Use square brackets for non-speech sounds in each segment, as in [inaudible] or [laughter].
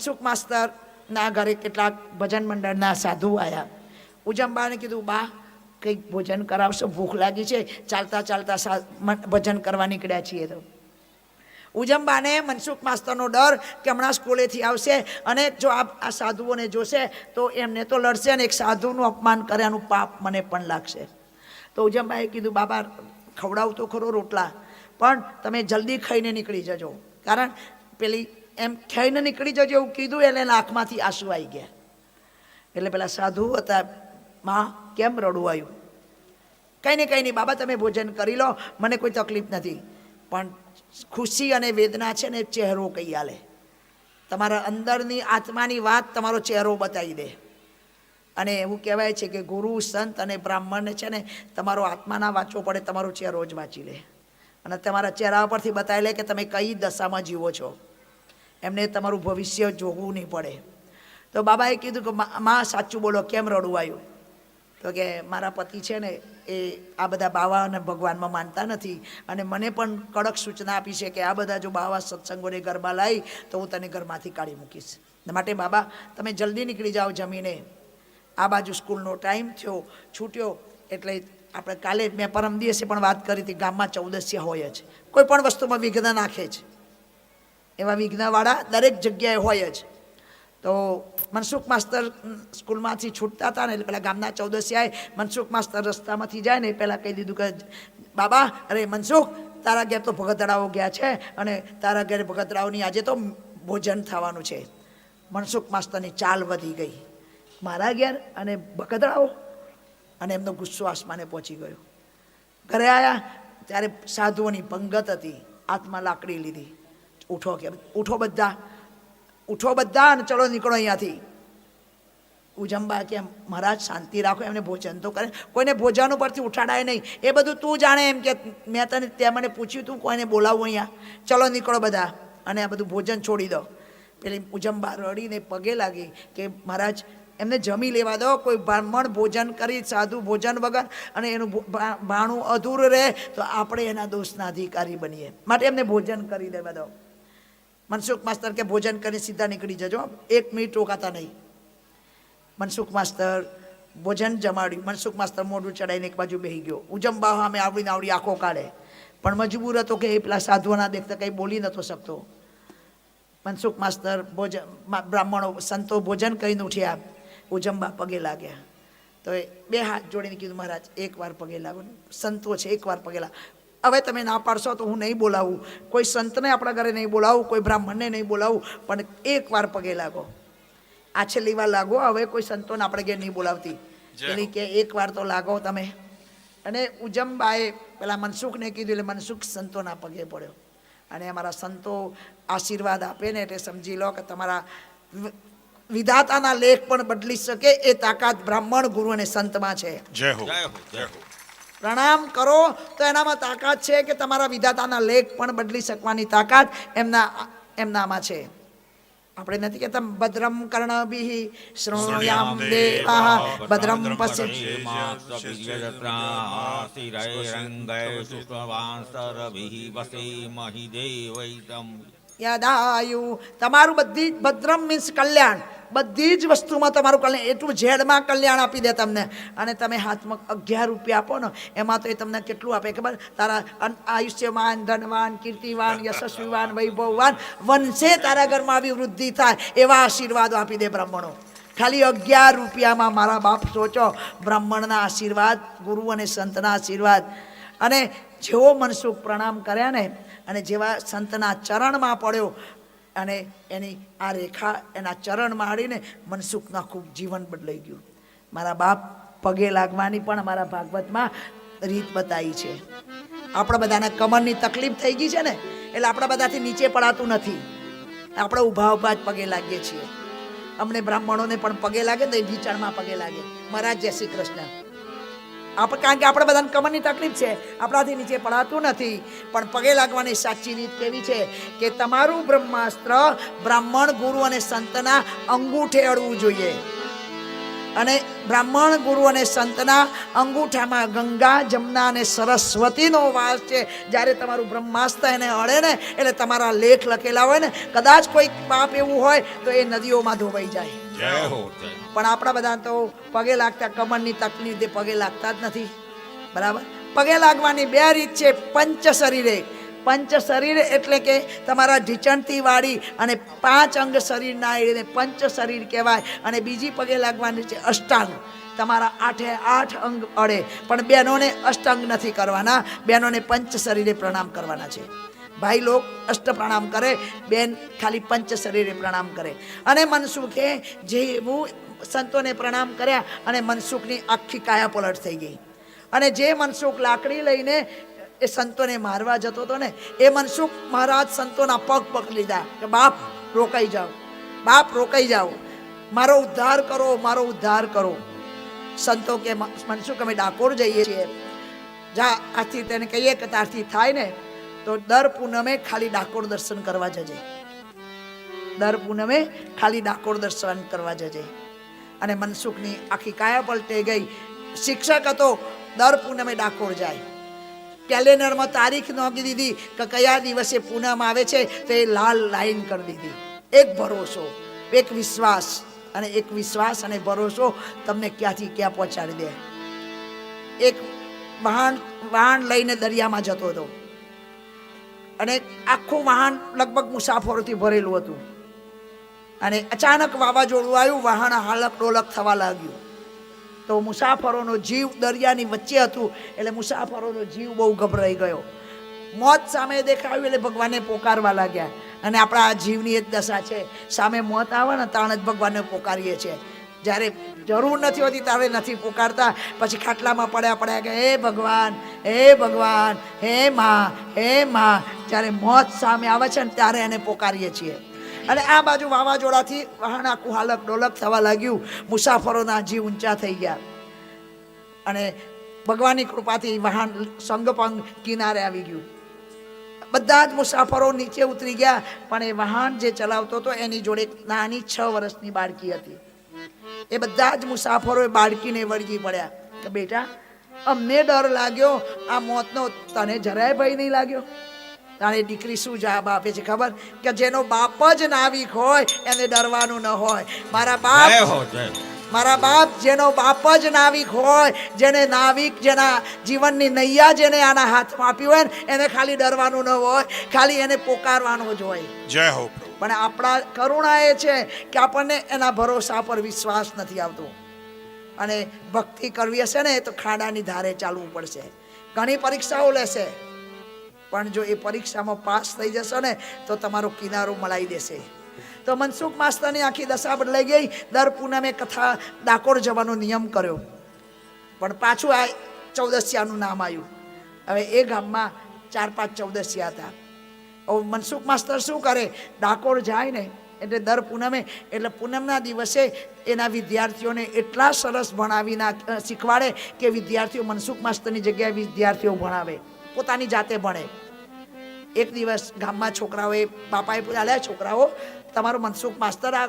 સુખ માસ્તરના ઘરે કેટલાક ભજન મંડળના સાધુ આવ્યા ઉજંબાને કીધું, બા, કંઈક ભોજન કરાવશો, ભૂખ લાગી છે, ચાલતા ચાલતા ભજન કરવા નીકળ્યા છીએ તો. ઉજંબાને મનસુખ માસ્તરનો ડર કે હમણાં સ્કૂલેથી આવશે અને જો આ આ સાધુઓને જોશે, તો એમને તો લડશે અને એક સાધુનું અપમાન કર્યાનું પાપ મને પણ લાગશે. તો ઉજંબાએ કીધું, બાબા ખવડાવ તો ખરો રોટલા, પણ તમે જલ્દી ખાઈને નીકળી જજો. કારણ પેલી એમ ખાઈને નીકળી જજો એવું કીધું એટલે એના આંખમાંથી આંસુ આવી ગયા. એટલે પેલા સાધુ હતા, માં, કેમ રડવું આવ્યું? કંઈ નહીં કંઈ નહીં, બાબા, તમે ભોજન કરી લો, મને કોઈ તકલીફ નથી. પણ ખુશી અને વેદના છે ને ચહેરો કહી આલે. તમારા અંદરની આત્માની વાત તમારો ચહેરો બતાવી દે. અને એવું કહેવાય છે કે ગુરુ, સંત અને બ્રાહ્મણને છે ને, તમારો આત્માના વાંચવો પડે, તમારો ચહેરો જ વાંચી લે. અને તમારા ચહેરા પરથી બતાવી લે કે તમે કઈ દશામાં જીવો છો. એમને તમારું ભવિષ્ય જોવું નહીં પડે. તો બાબાએ કીધું કે મા સાચું બોલો, કેમ રડવું આવ્યું તો કે મારા પતિ છે ને, એ આ બધા બાવા અને ભગવાનમાં માનતા નથી. અને મને પણ કડક સૂચના આપી છે કે આ બધા જો બાવા સત્સંગોને ઘરમાં લાવી તો હું તને ઘરમાંથી કાઢી મૂકીશ. માટે બાબા, તમે જલ્દી નીકળી જાઓ જમીને. આ બાજુ સ્કૂલનો ટાઈમ થયો, છૂટ્યો, એટલે આપણે કાલે, મેં પરમ દિવસે પણ વાત કરી હતી, ગામમાં ચૌદસ્ય હોય જ. કોઈ પણ વસ્તુમાં વિઘ્ન નાખે છે એવા વિઘ્નવાળા દરેક જગ્યાએ હોય જ. તો મનસુખ માસ્તર સ્કૂલમાંથી છૂટતા હતા ને એટલે પેલા ગામના ચૌદસિયાએ મનસુખ માસ્તર રસ્તામાંથી જાય ને પહેલાં કહી દીધું કે, બાબા, અરે મનસુખ, તારા ઘેર તો ભગતરાઓ ગયા છે અને તારા ઘેર ભગતરાઓની આજે તો ભોજન થવાનું છે. મનસુખ માસ્તરની ચાલ વધી ગઈ. મારા ઘેર અને ભગતરાઓ? અને એમનો ગુસ્સો આસમાને પહોંચી ગયો. ઘરે આવ્યા ત્યારે સાધુઓની પંગત હતી હાથમાં લાકડી લીધી. ઉઠો કે ઉઠો બધા. ઉઠો બધા અને ચલો નીકળો અહીંયાથી. ઉજંબા કે મહારાજ શાંતિ રાખો, એમને ભોજન તો કરે. કોઈને ભોજન ઉપરથી ઉઠાડાય નહીં. એ બધું તું જાણે એમ કે મેં તને ત્યાં મને પૂછ્યું તું, કોઈને બોલાવું અહીંયા? ચલો નીકળો બધા અને આ બધું ભોજન છોડી દો. પેલી ઉજંબા રડીને પગે લાગી કે મહારાજ, એમને જમી લેવા દો, કોઈ બ્રાહ્મણ ભોજન કરી, સાધુ ભોજન વગર અને એનું ભાણું અધૂરું રહે તો આપણે એના દોષના અધિકારી બનીએ. માટે એમને ભોજન કરી દેવા દો. મનસુખ માસ્તર કે ભોજન કરીને સીધા નીકળી જજો. એક મિનિટ રોકાતા નહીં. મનસુખ માસ્તર ભોજન જમાડ્યું. મનસુખ માસ્તર મોઢું ચડાવીને એક બાજુ બેહી ગયો. ઉજંબા સામે આવડીને આવડી આંખો કાઢે. પણ મજબૂર હતો કે એ પેલા સાધુઓના દેખતા કંઈ બોલી નતો શકતો. મનસુખ માસ્તર ભોજન બ્રાહ્મણો, સંતો ભોજન કરીને ઉઠ્યા. ઉજંબા પગે લાગ્યા. તો એ બે હાથ જોડીને કીધું, મહારાજ એકવાર પગે લાગો. સંતો છે એકવાર પગે લાગ. હવે તમે ના પાડશો તો હું નહીં બોલાવું. કોઈ સંતને આપણા ઘરે નહીં બોલાવું કોઈ બ્રાહ્મણને નહીં બોલાવું પણ એકવાર પગે લાગો. આ છેલ્લી વાર લાગો હવે કોઈ સંતોને આપણે ઘેર નહીં બોલાવતી. એટલે કે એક વાર તો લાગો તમે. અને ઉજમબાએ પેલા મનસુખને કીધું એટલે મનસુખ સંતોના પગે પડ્યો. અને અમારા સંતો આશીર્વાદ આપે ને એટલે સમજી લો કે તમારા વિધાતાના લેખ પણ બદલી શકે એ તાકાત બ્રાહ્મણ ગુરુ અને સંતમાં છે. જય જય હો. જય હો. પ્રણામ કરો. તો એનામાં તાકાત છે કે તમારા વિધાતાના લેખ પણ બદલી શકવાની તાકાત એમના એમનામાં છે. આપણે નથી કહેતા ભદ્રમ કર્ણભિઃ શૃણુયામ દેવા ભદ્રમ પશ્ય યદાયુ. તમારું બધી ભદ્રમ મીન્સ કલ્યાણ. બધી જ વસ્તુમાં તમારું કલ્યાણ. એટલું ઝેડમાં કલ્યાણ આપી દે તમને. અને તમે હાથમાં અગિયાર રૂપિયા આપો ને, એમાં તો એ તમને કેટલું આપે ખબર? તારા આયુષ્યવાન ધનવાન, કીર્તિવાન, યશસ્વીવાન, વૈભવવાન, વંશે તારા ઘરમાં આવી વૃદ્ધિ થાય, એવા આશીર્વાદો આપી દે બ્રાહ્મણો. ખાલી અગિયાર રૂપિયામાં મારા બાપ સોચો, બ્રાહ્મણના આશીર્વાદ, ગુરુ અને સંતના આશીર્વાદ. અને જેવો મનસુખ પ્રણામ કર્યા ને અને જેવા સંતના ચરણમાં પડ્યો અને એની આ રેખા એના ચરણમાં આડીને મનસુખના ખૂબ જીવન બદલાઈ ગયું. મારા બાપ પગે લાગવાની પણ અમારા ભાગવતમાં રીત બતાવી છે. આપણા બધાના કમરની તકલીફ થઈ ગઈ છે ને, એટલે આપણા બધાથી નીચે પડાતું નથી. આપણે ઊભા ઊભા જ પગે લાગીએ છીએ. અમને બ્રાહ્મણોને પણ પગે લાગે તો એ ઢીચણમાં પગે લાગે. મહારાજ જય શ્રી કૃષ્ણ. આપણે કારણ કે આપણે બધાને કમરની તકલીફ છે. આપણાથી નીચે પડાતું નથી. પણ પગે લાગવાની સાચી રીત કેવી છે કે તમારું બ્રહ્માસ્ત્ર બ્રાહ્મણ, ગુરુ અને સંતના અંગૂઠે અડવું જોઈએ. અને બ્રાહ્મણ, ગુરુ અને સંતના અંગૂઠામાં ગંગા, જમના અને સરસ્વતીનો વાસ છે. જ્યારે તમારું બ્રહ્માસ્ત્ર એને અડે ને, એટલે તમારા લેખ લખેલા હોય ને, કદાચ કોઈ પાપ એવું હોય, તો એ નદીઓમાં ધોવાઈ જાય. પણ આપણા બધા તો પગે લાગતા કમરની તકલીફ તે પગે લાગતા જ નથી. બરાબર? પગે લાગવાની બે રીત છે પંચ શરીરે. પંચ શરીર એટલે કે તમારા ઢીચણથી વાળી અને પાંચ અંગ શરીરના એને પંચ શરીર કહેવાય. અને બીજી પગે લાગવાની છે અષ્ટાંગ. તમારા આઠે આઠ અંગ અડે. પણ બહેનોને અષ્ટાંગ નથી કરવાના. બહેનોને પંચ શરીરે પ્રણામ કરવાના છે. ભાઈ લોક અષ્ટ પ્રણામ કરે, બેન ખાલી પંચ શરીરે પ્રણામ કરે. અને મનસુખે જેવું સંતોને પ્રણામ કર્યા અને મનસુખની આખી કાયા પલટ થઈ ગઈ. અને જે મનસુખ લાકડી લઈને એ સંતોને મારવા જતો હતો ને, એ મનસુખ મહારાજ સંતોના પગ પકડી લીધા કે, બાપ, રોકાઈ જાઓ. બાપ, રોકાઈ જાઓ. મારો ઉદ્ધાર કરો, મારો ઉદ્ધાર કરો. સંતો કે મનસુખ, અમે ડાકોર જઈએ છીએ. જા, આથી તેને કહીએ કે તારથી થાય ને તો દર પૂનમે ખાલી ડાકોર દર્શન કરવા જજે. દર પૂનમે ખાલી ડાકોર દર્શન કરવા જજે. અને મનસુખની આખી કાયા પલટે ગઈ. શિક્ષક હતો, દર પૂનમે ડાકોર જાય. કેલેન્ડરમાં તારીખ નોંધી દીધી કે કયા દિવસે પૂનમ આવે છે તો એ લાલ લાઈન કરી દીધી. એક ભરોસો, એક વિશ્વાસ અને એક વિશ્વાસ અને ભરોસો તમને ક્યાંથી ક્યાં પહોંચાડી દે. એક વાહન વાહન લઈને દરિયામાં જતો હતો. અને આખું વાહન લગભગ મુસાફરોથી ભરેલું હતું. અને અચાનક વાવાઝોડું આવ્યું, વાહન હાલક ડોલક થવા લાગ્યું. તો મુસાફરોનો જીવ દરિયાની વચ્ચે હતું, એટલે મુસાફરોનો જીવ બહુ ગભરાઈ ગયો. મોત સામે દેખાયું એટલે ભગવાનને પોકારવા લાગ્યા. અને આપણા આ જીવની એ જ દશા છે, સામે મોત આવે ને તાણ જ ભગવાનને પોકારીએ છીએ. જ્યારે જરૂર નથી હોતી ત્યારે નથી પોકારતા. પછી ખાટલામાં પડ્યા પડ્યા કે, હે ભગવાન હે ભગવાન, હે માં હે માં જ્યારે મોત સામે આવે છે ને ત્યારે એને પોકારીએ છીએ. અને આ બાજુ વાવાઝોડાથી વાહન આખું હાલક ડોલક થવા લાગ્યું. મુસાફરોના જીવ ઊંચા થઈ ગયા. અને ભગવાનની કૃપાથી વાહન સંગપંગ કિનારે આવી ગયું. બધા જ મુસાફરો નીચે ઉતરી ગયા, પણ એ વાહન જે ચલાવતો હતો એની જોડે નાની છ વર્ષની બાળકી હતી. એ બધા જ મુસાફરો એ બાળકીને વળગી પડ્યા. કે બેટા, અમને ડર લાગ્યો, આ મોતનો તને જરાય ભય નહીં લાગ્યો. તારે દીકરી શું જવાબ આપે છે ખબર? કે જેનો બાપ જ નાવિક હોય એને ડરવાનું ન હોય. મારા બાપ મારા બાપ જેનો બાપ જ નાવિક હોય જેને નાવિક જેના જીવનની નૈયા જેને આના હાથમાં આપી હોય ને એને ખાલી ડરવાનું ન હોય ખાલી એને પોકારવાનું જ હોય. જય હો પણ આપણા કરુણા એ છે કે આપણને એના ભરોસા પર વિશ્વાસ નથી આવતો. અને ભક્તિ કરવી હશે ને તો ખાડાની ધારે ચાલવું પડશે. ઘણી પરીક્ષાઓ લેશે. પણ જો એ પરીક્ષામાં પાસ થઈ જશો ને, તો તમારો કિનારો મળાઈ દેશે. તો મનસુખ માસ્તરની આખી દશા બદલાઈ ગઈ. દર પૂનમે કથા ડાકોર જવાનો નિયમ કર્યો. પણ પાછું આ ચૌદસિયાનું નામ આવ્યું. હવે એ ગામમાં ચાર પાંચ ચૌદસિયા હતા. હવે મનસુખ માસ્તર શું કરે? ડાકોર જાય ને, એટલે દર પૂનમે, એટલે પૂનમના દિવસે એના વિદ્યાર્થીઓને એટલા સરસ ભણાવી ના શીખવાડે કે વિદ્યાર્થીઓ મનસુખ માસ્તરની જગ્યાએ વિદ્યાર્થીઓ ભણાવે. પોતાની જાતે ભણે. એક દિવસ ગામમાં છોકરાઓએ, બાપાએ "અલ્યા, છોકરાઓ, તમારો મનસુખ માસ્તર આ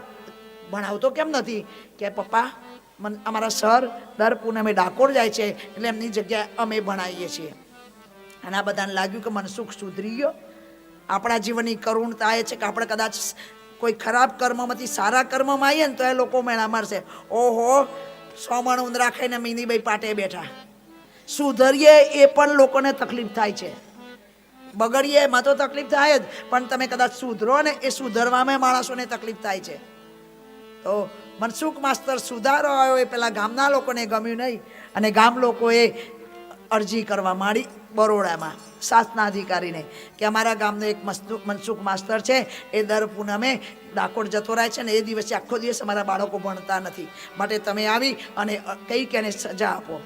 ભણાવતો કેમ નથી? કે, પપ્પા, મન, અમારા સર દર પૂનમે ડાકોર જાય છે, એટલે એમની જગ્યાએ અમે ભણાવીએ છીએ. અને આ બધાને લાગ્યું કે મનસુખ સુધરી ગયો. આપણા જીવનની કરુણતા એ છે કે આપણે કદાચ કોઈ ખરાબ કર્મમાંથી સારા કર્મમાં આવીએ ને તો એ લોકો મેળા મારશે. ઓહો, સોમણ ઉંદરા ખાઈને મીનીભાઈ પાટે બેઠા. સુધરીએ એ પણ લોકોને તકલીફ થાય છે. બગડીએ એમાં તો તકલીફ થાય જ, પણ તમે કદાચ સુધરો ને એ સુધરવામાં માણસોને તકલીફ થાય છે. તો મનસુખ માસ્તર સુધારો આવ્યો એ પેલા ગામના લોકોને ગમ્યું નહીં, અને ગામ લોકોએ અરજી કરવા માંડી બરોડામાં શાસના અધિકારીને, કે અમારા ગામનો એક મનસુખ માસ્તર છે, એ દર પૂનમે ડાકોર જતો રહે છે ને એ દિવસે આખો દિવસ અમારા બાળકો ભણતા નથી. માટે તમે આવી અને કંઈક એને સજા આપો.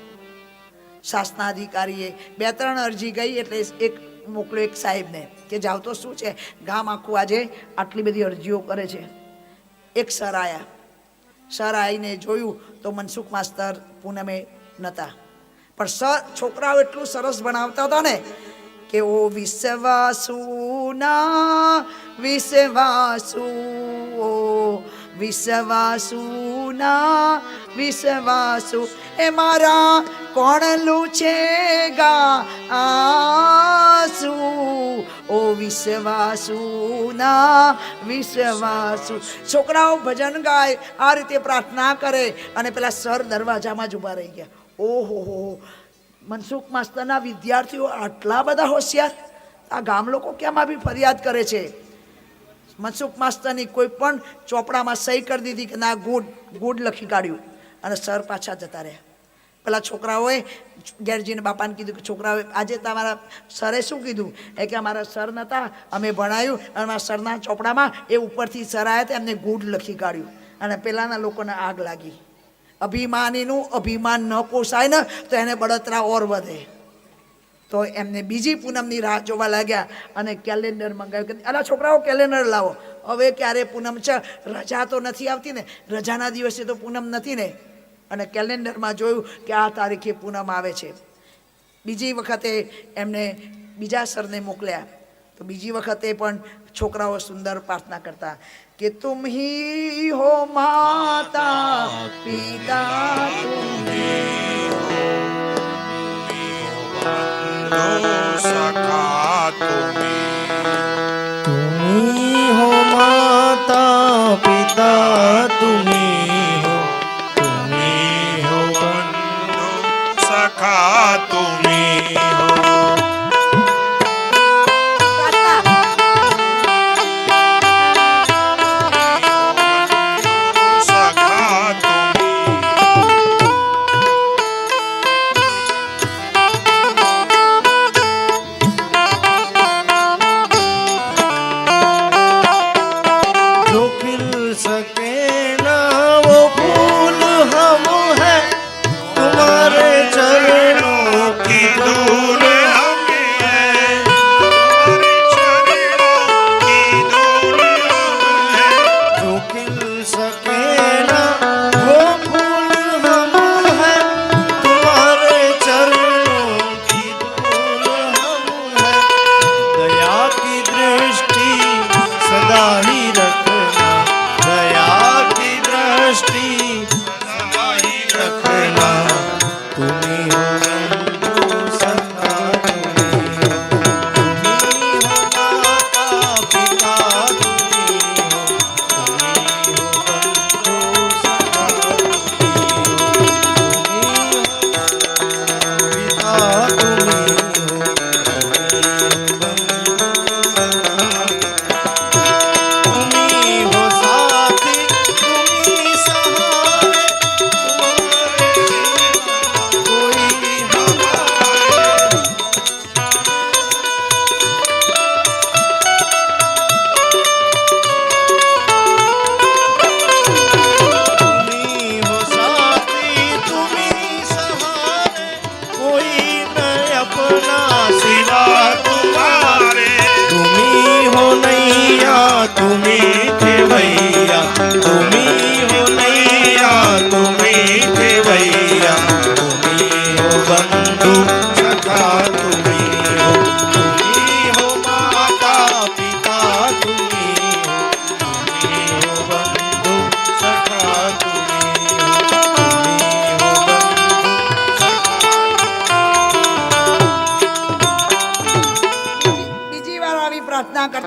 શાસના અધિકારીએ બે ત્રણ અરજી ગઈ એટલે એક મોકલો એક સાહેબને કે જાવ તો શું છે? ગામ આખું આજે આટલી બધી અરજીઓ કરે છે. એક સર આયા. સર આવીને જોયું તો મનસુખ માસ્તર પૂનમે નહોતા પણ સર, છોકરાઓ એટલું સરસ ભણાવતા હતા ને કે ઓ વિશ્વાસુ ઓ વિશ્વાસુના વિશ્વાસુ એ મારા કોણ છે ગા આસુ ઓ વિશ્વાસુ ના વિશ્વાસુ છોકરાઓ ભજન ગાય, આ રીતે પ્રાર્થના કરે અને પેલા સર દરવાજામાં જ ઊભા રહી ગયા. ઓહો, હો મનસુખ માસ્તરના વિદ્યાર્થીઓ આટલા બધા હોશિયાર? આ ગામ લોકો કેમ આવી ફરિયાદ કરે છે? મનસુખ માસ્તરની કોઈ પણ ચોપડામાં સહી કરી દીધી કે ના ગુડ ગુડ લખી કાઢ્યું. અને સર પાછા જતા રહ્યા. પેલા છોકરાઓએ ગેરજીને બાપાને કીધું કે, છોકરાઓએ, આજે તમારા સરે શું કીધું? એ કે, અમારા સર નહોતા અમે ભણાયું અને અમારા સરના ચોપડામાં એ ઉપરથી સર આવ્યા હતા, એમને ગુડ લખી કાઢ્યું. અને પેલાના લોકોને આગ લાગી. અભિમાનીનું અભિમાન ન પોસાય ને તો એને બળતરા ઓર વધે. તો એમને બીજી પૂનમની રાહ જોવા લાગ્યા અને કેલેન્ડર મંગાવ્યું કે, અલા છોકરાઓ કેલેન્ડર લાવો. હવે ક્યારે પૂનમ છે? રજા તો નથી આવતી ને. રજાના દિવસે તો પૂનમ નથી ને. અને કેલેન્ડરમાં જોયું કે આ તારીખે પૂનમ આવે છે. બીજી વખતે એમને બીજા સરને મોકલ્યા. તો બીજી વખતે પણ છોકરાઓ સુંદર પ્રાર્થના કરતા કે, તુમ હી હો માતા, પિતા તુમ तुम्ही हो माता पिता तुम्ही lo que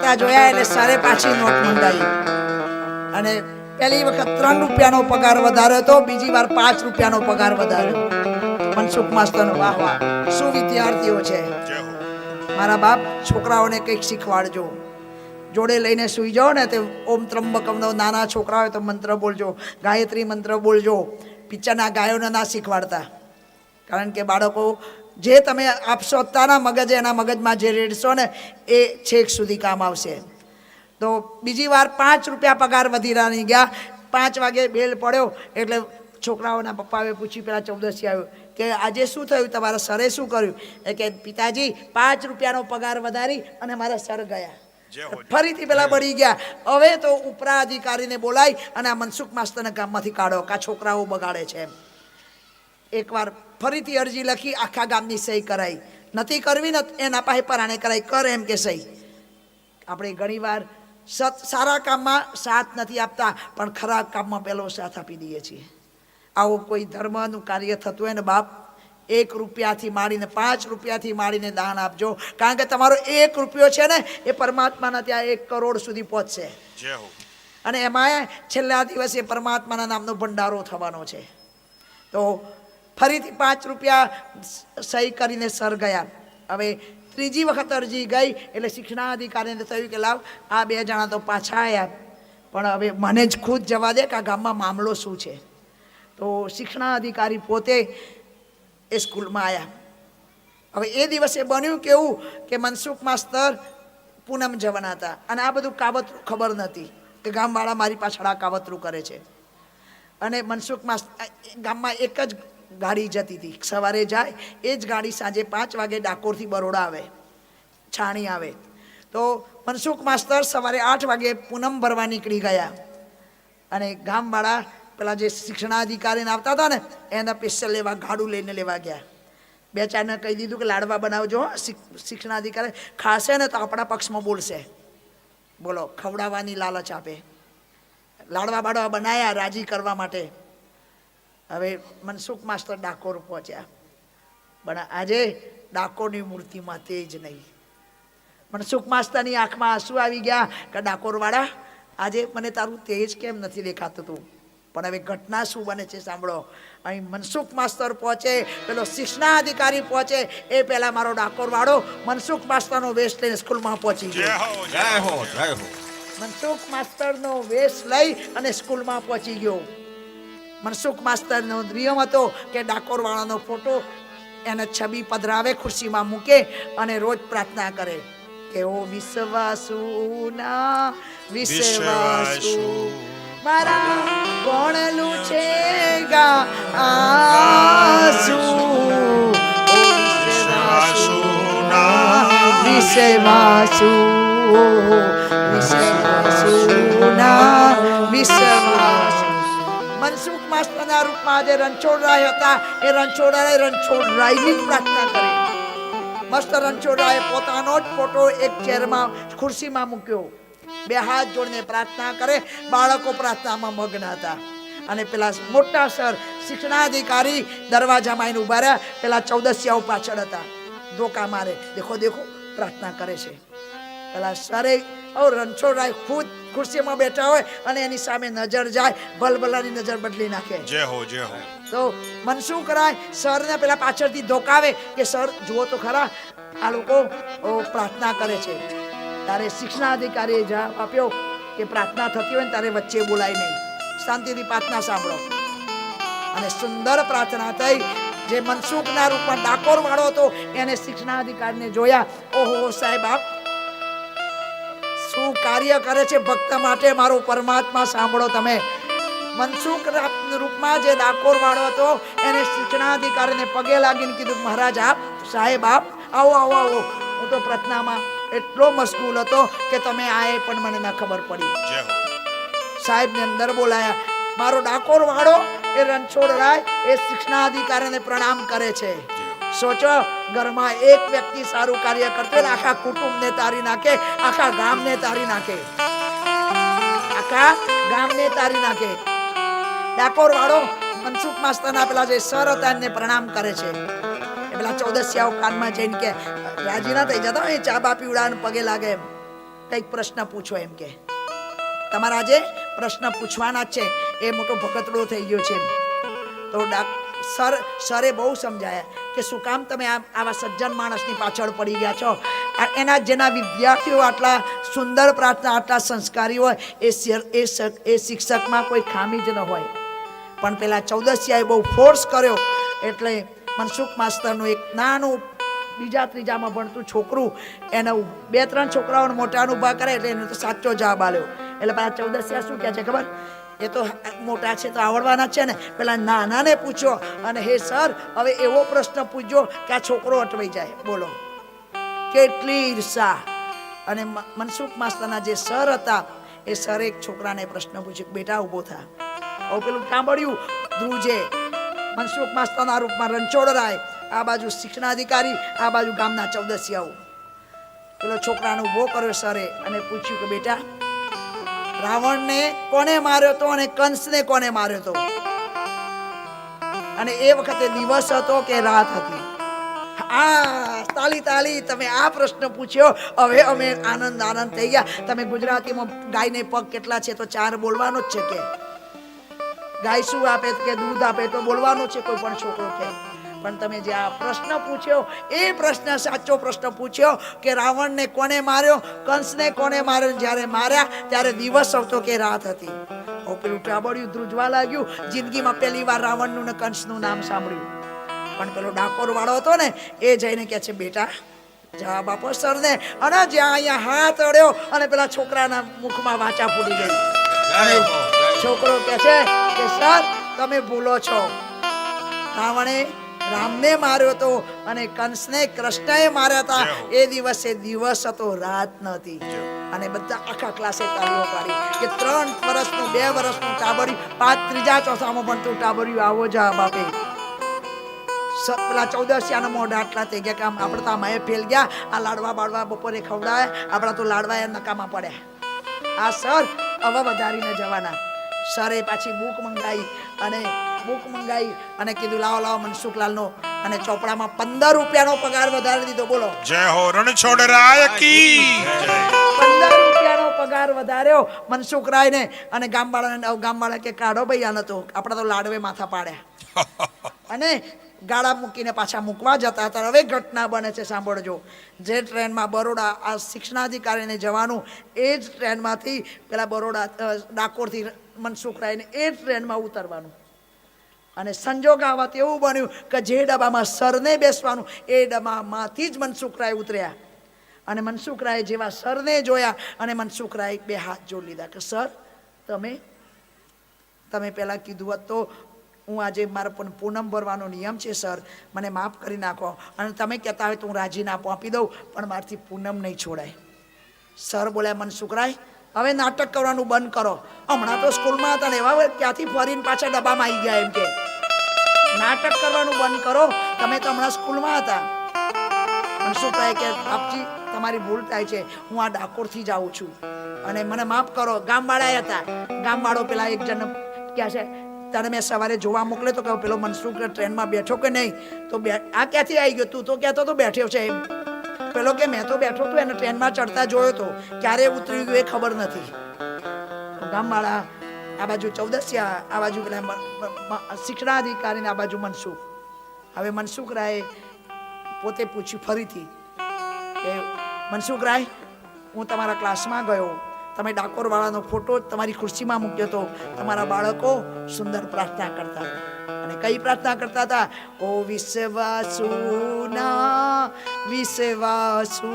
ટકા જોયા એટલે સારે પાછી નોટ મંગાવી અને પહેલી વખત ત્રણ રૂપિયાનો પગાર વધાર્યો હતો બીજી વાર પાંચ રૂપિયાનો પગાર વધાર્યો. મનસુખ માસ્તરનો વાહ વાહ. શું વિદ્યાર્થીઓ છે? મારા બાપ છોકરાઓને કંઈક શીખવાડજો. જોડે લઈને સુઈ જાઓ ને તે ઓમ ત્રંબકમનો નાના છોકરા હોય તો મંત્ર બોલજો ગાયત્રી મંત્ર બોલજો. પિક્ચરના ગાયોને ના શીખવાડતા. કારણ કે બાળકો જે તમે આપશો તારા મગજે એના મગજમાં જે રેડશો ને એ છેક સુધી કામ આવશે. તો બીજી વાર પાંચ રૂપિયા પગાર વધીરાની ગયા પાંચ વાગે બેલ પડ્યો એટલે છોકરાઓના પપ્પાએ પૂછ્યું પેલા ચૌદસી આવ્યો કે આજે શું થયું? તમારા સરે શું કર્યું? એ કે પિતાજી પાંચ રૂપિયાનો પગાર વધારી અને મારા સર ગયા. ફરીથી પેલા બળી ગયા. હવે તો ઉપરા અધિકારીને બોલાય અને આ મનસુખ માસ્તરને ગામમાંથી કાઢો કા છોકરાઓ બગાડે છે એમ. એકવાર ફરીથી અરજી લખી આખા ગામની સહી કરાઈ. નથી કરવી ને એના પાસે પરાણે કરાઈ. કર એમ કે સહી. આપણે ઘણીવાર સત સારા કામમાં સાથ નથી આપતા પણ ખરાબ કામમાં પહેલો સાથ આપી દઈએ છીએ. આવું કોઈ ધર્મનું કાર્ય થતું હોય ને બાપ એક રૂપિયાથી માંડીને પાંચ રૂપિયાથી માંડીને દાન આપજો. કારણ કે તમારો એક રૂપિયો છે ને એ પરમાત્માના ત્યાં એક કરોડ સુધી પહોંચશે. અને એમાં છેલ્લા દિવસે પરમાત્માના નામનો ભંડારો થવાનો છે. તો ફરીથી પાંચ રૂપિયા સહી કરીને સર ગયા. હવે ત્રીજી વખત અરજી ગઈ એટલે શિક્ષણાધિકારીને થયું કે લાવ, આ બે જણા તો પાછા આવ્યા પણ હવે મને જ ખુદ જવા દે કે આ ગામમાં મામલો શું છે. તો શિક્ષણાધિકારી પોતે એ સ્કૂલમાં આવ્યા હવે એ દિવસે બન્યું કેવું કે મનસુખ માસ્તર પૂનમ જવાના હતા અને આ બધું કાવતરું ખબર નથી કે ગામવાળા મારી પાછળ આ કાવતરું કરે છે. અને મનસુખ માસ્તર ગામમાં એક જ ગાડી જતી હતી. સવારે જાય, એ જ ગાડી સાંજે પાંચ વાગે ડાકોરથી બરોડા આવે, છાણી આવે. તો મનસુખ માસ્તર સવારે આઠ વાગે પૂનમ ભરવા નીકળી ગયા. અને ગામવાળા પેલા જે શિક્ષણાધિકારીને આવતા હતા ને, એના સ્પેશિયલ લેવા, ગાડું લઈને લેવા ગયા. બે ચારને કહી દીધું કે લાડવા બનાવજો શિક્ષણાધિકારી, ખાશે ને તો આપણા પક્ષમાં બોલશે. બોલો, ખવડાવવાની લાલચ આપે. લાડવા બાડવા બનાયા રાજી કરવા માટે. હવે મનસુખ માસ્ટર ડાકોર પહોંચ્યા. પણ આજે ડાકોરની મૂર્તિમાં તે જ નહીં. મનસુખ માસ્તરની આંખમાં આંસુ આવી ગયા કે ડાકોરવાળા આજે મને તારું તેજ કેમ નથી દેખાતું તું? પણ હવે ઘટના શું બને છે સાંભળો. અહીં મનસુખ માસ્તર પહોંચે પેલો શિક્ષણા અધિકારી પહોંચે એ પહેલાં મારો ડાકોરવાળો મનસુખ માસ્તરનો વેશ લઈને સ્કૂલમાં પહોંચી ગયો. જય હો જય હો. મનસુખ માસ્તરનો વેશ લઈ અને સ્કૂલમાં પહોંચી ગયો. મનસુખ માસ્તરનો નિયમ હતો કે ડાકોરવાળાનો ફોટો એને છબી પધરાવે ખુરશીમાં મૂકે અને રોજ પ્રાર્થના કરે કે ઓ વિશ્વાસુના વિશ્વાસુ મારા ગોણલું છે ગા આસુ. વિશ્વાસુના વિશ્વાસુ. વિશ્વાસુના વિશ્વાસુ. મનસુખ માસ્તરના રૂપમાં જે રણછોડરાય હતા. એ રણછોડરાય રણછોડરાયની જ પ્રાર્થના કરી. મસ્ત રણછોડરાય પોતાનો જ ફોટો એક ચેરમાં ખુરશીમાં મૂક્યો. બે હાથ જોડીને પ્રાર્થના કરે. બાળકો પ્રાર્થનામાં મગ્ન હતા. અને પેલા મોટા સર શિક્ષણાધિકારી દરવાજામાં એને ઊભા રહ્યા. પેલા ચૌદસિયાઓ પાછળ હતા. ધોકા મારે. દેખો દેખો, પ્રાર્થના કરે છે. પેલા સરે ઓ રણછોડરાય ખુદ ખુરશીમાં બેઠા હોય અને એની સામે નજર જાય ભલભલાની નજર બદલી નાખે. જય હો જય હો. તો મન શું કરાય? સરને પેલા પાછળથી ધોકાવે કે સર જુઓ તો ખરા આ લોકો પ્રાર્થના કરે છે. તારે શિક્ષણાધિકારીએ જવાબ આપ્યો કે પ્રાર્થના થતી હોય ને તારે વચ્ચે બોલાય નહીં. શાંતિથી પ્રાર્થના સાંભળો. અને સુંદર પ્રાર્થના થઈ. જે મનસુખના રૂપમાં ડાકોર વાળો હતો એને શિક્ષણાધિકારીને જોયા. ઓહો સાહેબ આપ શું કાર્ય કરે છે ભક્ત માટે મારો પરમાત્મા સાંભળો તમે. મનસુખ રૂપમાં જે ડાકોર વાળો હતો એને શિક્ષણાધિકારીને પગે લાગીને કીધું મહારાજ આપ સાહેબ આપ આવો આવો આવો. હું તો પ્રાર્થનામાં એટલો મશગુલ હતો કે તમે આએ પણ મને ના ખબર પડી. સાહેબને અંદર બોલાયા મારો ડાકોર વાળો એ રણછોડ રાય એ શિક્ષણાધિકારીને પ્રણામ કરે છે. સોચો, ઘરમાં એક વ્યક્તિ સારું કાર્ય કરતો ને આખા કુટુંબને તારી નાખે, આખા ગામને તારી નાખે. આખા ગામને તારી નાખે. ડાકોર વાળો મનસુખ માસ્તરના પેલા જે સર હતા એમને પ્રણામ કરે છે. એ પેલા ચૌદસિયાઓ કાનમાં જઈને કે, રાજી ના થઈ જતા એ ચા બા પીવડા પગે લાગે. એમ કંઈક પ્રશ્ન પૂછો એમ કે. તમારા જે પ્રશ્ન પૂછવાના છે, એ મોટો ભગતડો થઈ ગયો છે તો ડાક સર સરે બહુ સમજાયા કે શું કામ તમે આવા સજ્જન માણસની પાછળ પડી ગયા છો? એના જેના વિદ્યાર્થીઓ આટલા સુંદર પ્રાર્થના, આટલા સંસ્કારી હોય, એ એ શિક્ષકમાં કોઈ ખામી જ ન હોય. પણ પેલા ચૌદસિયાએ બહુ ફોર્સ કર્યો એટલે મનસુખ માસ્તરનું એક નાનું બીજા ત્રીજામાં ભણતું છોકરું એને બે ત્રણ છોકરાઓને મોટાનું ઊભા કરે એટલે એને તો સાચો જવાબ આલ્યો. એટલે પેલા ચૌદસિયા શું કહે છે ખબર? એ તો મોટા છે, તો આવડવાના છે ને. પેલા નાનાને પૂછ્યો અને હે સર, હવે એવો પ્રશ્ન પૂછજો કે આ છોકરો અટવાઈ જાય. બોલો. કેટલી ઈર્ષા. અને મનસુખ માસ્તરના જે સર હતા, એ સર એક છોકરાને પ્રશ્ન પૂછ્યો બેટા, ઊભો થા. હવે પેલું સાંભળ્યું, ધ્રુજે. મનસુખ માસ્તરના રૂપમાં રણછોડરાય આ બાજુ શિક્ષણાધિકારી, આ બાજુ ગામના ચૌદસિયાઓ. પેલો છોકરાનો ઊભો કર્યો સરે અને પૂછ્યું કે, બેટા રાવણને કોને માર્યો તો અને કંસને કોને માર્યો હતો? અને એ વખતે દિવસ હતો કે રાત હતી. આ તાલી તાલી તમે આ પ્રશ્ન પૂછ્યો, હવે અમે આનંદ આનંદ થઈ ગયા. તમે ગુજરાતીમાં ગાયને પગ કેટલા છે તો ચાર બોલવાનો જ છે કે. ગાય શું આપે કે દૂધ આપે તો બોલવાનું છે, કોઈ પણ છોકરો કે. પણ તમે જે આ પ્રશ્ન પૂછ્યો એ પ્રશ્ન સાચો પ્રશ્ન પૂછ્યો કે રાવણને કોને માર્યો? કંસને કોને માર્યો? જ્યારે માર્યા ત્યારે દિવસ હતો કે રાત હતી. પેલું ટાબડિયું ધ્રુજવા લાગ્યું. જિંદગીમાં પહેલી વાર રાવણનું ને કંસનું નામ સાંભળ્યું. પણ પેલો ડાકોર વાળો હતો ને એ જઈને કે છે બેટા જવાબ આપો સરને. અને જ્યાં અહીંયા હાથ અડ્યો અને પેલા છોકરાના મુખમાં વાચા ફૂટી ગઈ. છોકરો કે છે કે સર તમે ભૂલો છો. રાવણે રામને માર્યો હતો અને કંસને કૃષ્ણએ માર્યા હતા. એ દિવસે દિવસ હતો રાત નહોતી. અને બધા આખા ક્લાસે તાળીઓ પાડી કે ત્રણ વર્ષનું બે વર્ષનું ટાબરી પાંચ ત્રીજા ચોથામાં ભણતું ટાબરિયું આવો જવાબ આપે સ- પેલા ચૌદસિયાના મોઢા આટલા થઈ ગયા કે આમ આપણે તો આમાં ફેલ ગયા. આ લાડવા બાડવા બપોરે ખવડાય આપણા તો લાડવા એ નકામા પડ્યા. આ સર હવે વધારીને જવાના. સરે પાછી બુક મંગાવી અને બુક મંગાવી અને કીધું લાવો લાવો મનસુખલાલનો. અને ચોપડામાં પંદર રૂપિયાનો પગાર વધારી દીધો બોલો. જય હો રણછોડ રાય કી. પંદર રૂપિયાનો પગાર વધાર્યો મનસુખ રાયને અને ગામવાળાને ગામવાળા કે કાઢો ભાઈ આને તો આપણા તો લાડવે માથા પાડ્યા. [laughs] અને ગાળા મૂકીને પાછા મૂકવા જતા હતા. હવે ઘટના બને છે, સાંભળજો. જે ટ્રેનમાં બરોડા આ શિક્ષણાધિકારીને જવાનું, એ જ ટ્રેનમાંથી પેલા બરોડા ડાકોરથી મનસુખ રાયને એ જ ટ્રેનમાં ઉતરવાનું. અને સંજોગ આવત એવું બન્યું કે જે ડબ્બામાં સરને બેસવાનું, એ ડબ્બામાંથી જ મનસુખરાય ઉતર્યા. અને મનસુખરાય જેવા સરને જોયા અને મનસુખરાય બે હાથ જોડી લીધા કે, સર, તમે તમે પહેલાં કીધું હોત હું આજે મારો પણ પૂનમ ભરવાનો નિયમ છે, સર. મને માફ કરી નાખો. અને તમે કહેતા હોય તો હું રાજીનામું આપી દઉં, પણ મારથી પૂનમ નહીં છોડાય. સર બોલ્યા, મને શુકરાય હવે નાટક કરવાનું બંધ કરો. હમણાં તો સ્કૂલમાં હતા ને એવા ક્યાંથી ફરીને પાછા ડબ્બામાં આવી ગયા એમ કે? નાટક કરવાનું બંધ કરો. તમે તો હમણાં સ્કૂલમાં હતા. પણ શું કહે કે આપજી, તમારી ભૂલ થાય છે. હું આ ડાકોરથી જ આવું છું. અને મને માફ કરો. ગામવાળા હતા. ગામવાળો પેલા એક જણ ક્યાં છે તને મેં સવારે જોવા મોકલ્યો તો કે પેલો મનસુખ ટ્રેનમાં બેઠો કે નહીં? તો આ ક્યાંથી આવી ગયો તું? તો કહેતો તો બેઠ્યો છે એમ. પેલો કે, મેં તો બેઠો તો એને ટ્રેનમાં ચડતા જોયો તો. ક્યારે ઉતરી ગયો એ ખબર નથી. ગામવાળા આ બાજુ ચૌદસિયા, આ બાજુ પેલા શિક્ષણાધિકારીને આ બાજુ મનસુખ. હવે મનસુખ રાય પોતે પૂછ્યું ફરીથી કે, મનસુખ રાય, હું તમારા ક્લાસમાં ગયો. તમે ડાકોરવાળાનો ફોટો તમારી ખુરશીમાં મૂક્યો હતો તમારા બાળકો સુંદર પ્રાર્થના કરતા હતા. અને કઈ પ્રાર્થના કરતા હતા? ઓ વિશ્વાસુના વિશ્વાસુ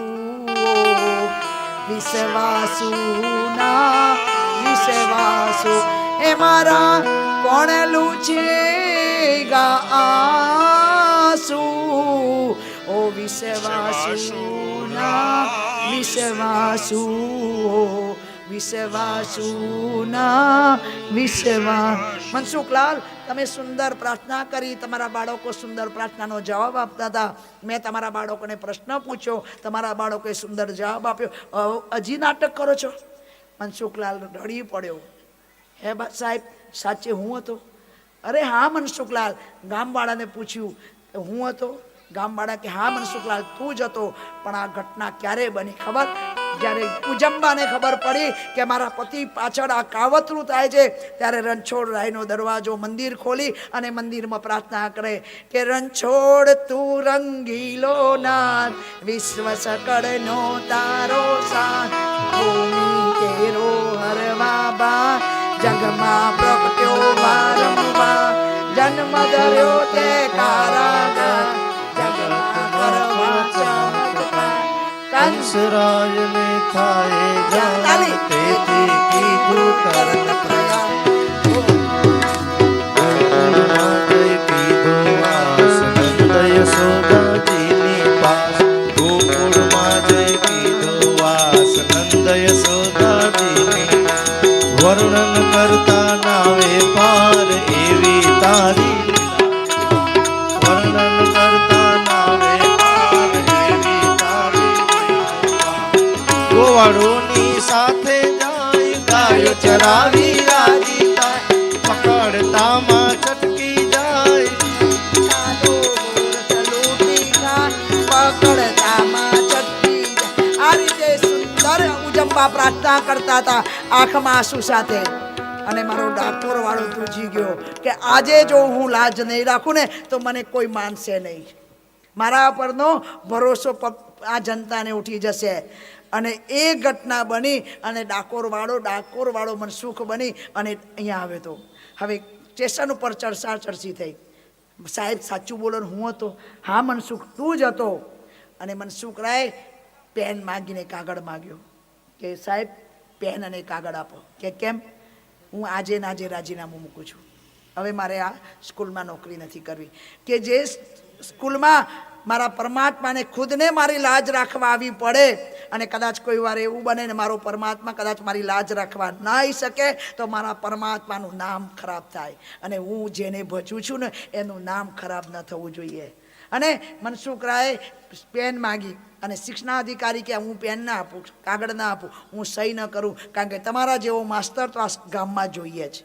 વિશ્વાસુના વિશ્વાસુ એ મારા કોણ છે ગા આસુ. ઓ વિશ્વાસુના વિશ્વાસુ વિશ્વાસુના વિશ્વા. મનસુખલાલ તમે સુંદર પ્રાર્થના કરી, તમારા બાળકો સુંદર પ્રાર્થનાનો જવાબ આપતા હતા. મેં તમારા બાળકોને પ્રશ્ન પૂછ્યો, તમારા બાળકોએ સુંદર જવાબ આપ્યો. હજી નાટક કરો છો? મનસુખલાલ રડી પડ્યો. હે સાહેબ, સાચે હું હતો? અરે હા મનસુખલાલ ગામવાળાને પૂછ્યું, હું હતો? ગામવાળા કે, હા મનસુખલાલ તું જ હતો. પણ આ ઘટના ક્યારે બની ખબર? જ્યારે કુજંબાને ખબર પડી કે મારા પતિ પાછળ આ કાવતરું થાય છે, ત્યારે રણછોડ રાયનો દરવાજો મંદિર ખોલી અને મંદિરમાં પ્રાર્થના કરે કે રણછોડ, તું રંગીલો નાથ વિશ્વ સકળનો તારો સાથ. ભૂમિ કેરો હરવા બા, જગમાં પ્રગટ્યો વારંવાર. જન્મ ધર્યો તે કારાગર. કંસ કંસરાય ને થાય જાણ. તેથી કીધું કરત આંસુ સાથે. અને મારો ડાકોર વાળો તૂજી ગયો કે આજે જો હું લાજ નહીં રાખું ને, તો મને કોઈ માનશે નહીં. મારા પરનો ભરોસો આ જનતાને ઉઠી જશે. અને એ ઘટના બની અને ડાકોરવાળો ડાકોરવાળો મને સુખ બની અને અહીંયા આવ્યો હતો હવે સ્ટેશન ઉપર ચર્ચા ચર્ચી થઈ. સાહેબ, સાચું બોલો હું હતો? હા મનસુખ તું જ હતો. અને મનસુખ રાય પેન માગીને કાગળ માગ્યો. કે સાહેબ પેન અને કાગળ આપો. કે કેમ? હું આજે ને આજે રાજીનામું મૂકું છું. હવે મારે આ સ્કૂલમાં નોકરી નથી કરવી. કે જે સ્કૂલમાં મારા પરમાત્માને ખુદને મારી લાજ રાખવા આવી પડે અને કદાચ કોઈ વાર એવું બને ને મારો પરમાત્મા કદાચ મારી લાજ રાખવા નહીં શકે, તો મારા પરમાત્માનું નામ ખરાબ થાય. અને હું જેને ભજું છું ને, એનું નામ ખરાબ ન થવું જોઈએ. અને મનસુખ રાયે પેન માગી. અને શિક્ષણાધિકારી કે હું પેન ના આપું, કાગળ ના આપું, હું સહી ન કરું, કારણ કે તમારા જેવો માસ્તર તો આ ગામમાં જોઈએ છે.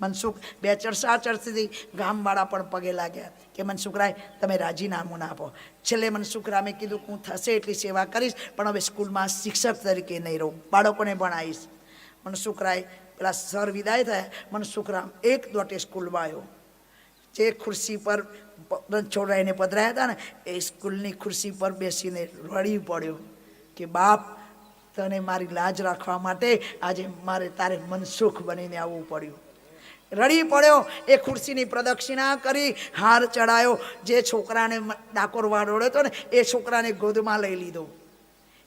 મનસુખ બે ચર્ચા ચર્ચથી ગામવાળા પણ પગે લાગ્યા કે મનસુખરાય તમે રાજીનામું ના આપો. છેલ્લે મનસુખરામે કીધું કે હું થશે એટલી સેવા કરીશ, પણ હવે સ્કૂલમાં શિક્ષક તરીકે નહીં રહું. બાળકોને ભણાવીશ. મનસુખરાય પેલા સર વિદાય થયા. મનસુખરામ એક દોટે સ્કૂલમાં આવ્યો. જે ખુરશી પર છોડાઈને પધરાયા હતા ને, એ સ્કૂલની ખુરશી પર બેસીને રડી પડ્યો કે, બાપ, તને મારી લાજ રાખવા માટે આજે મારે તારે મનસુખ બનીને આવવું પડ્યું. રડી પડ્યો, એ ખુરશીની પ્રદક્ષિણા કરી, હાર ચડાયો જે છોકરાને ડાકોર વાળોડ્યો હતો ને, એ છોકરાને ગોદમાં લઈ લીધો.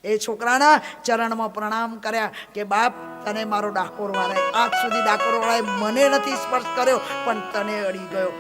એ છોકરાના ચરણમાં પ્રણામ કર્યા કે, બાપ, તને મારો ડાકોર વાળાએ આજ સુધી ડાકોર વાળાએ મને નથી સ્પર્શ કર્યો, પણ તને અડી ગયો.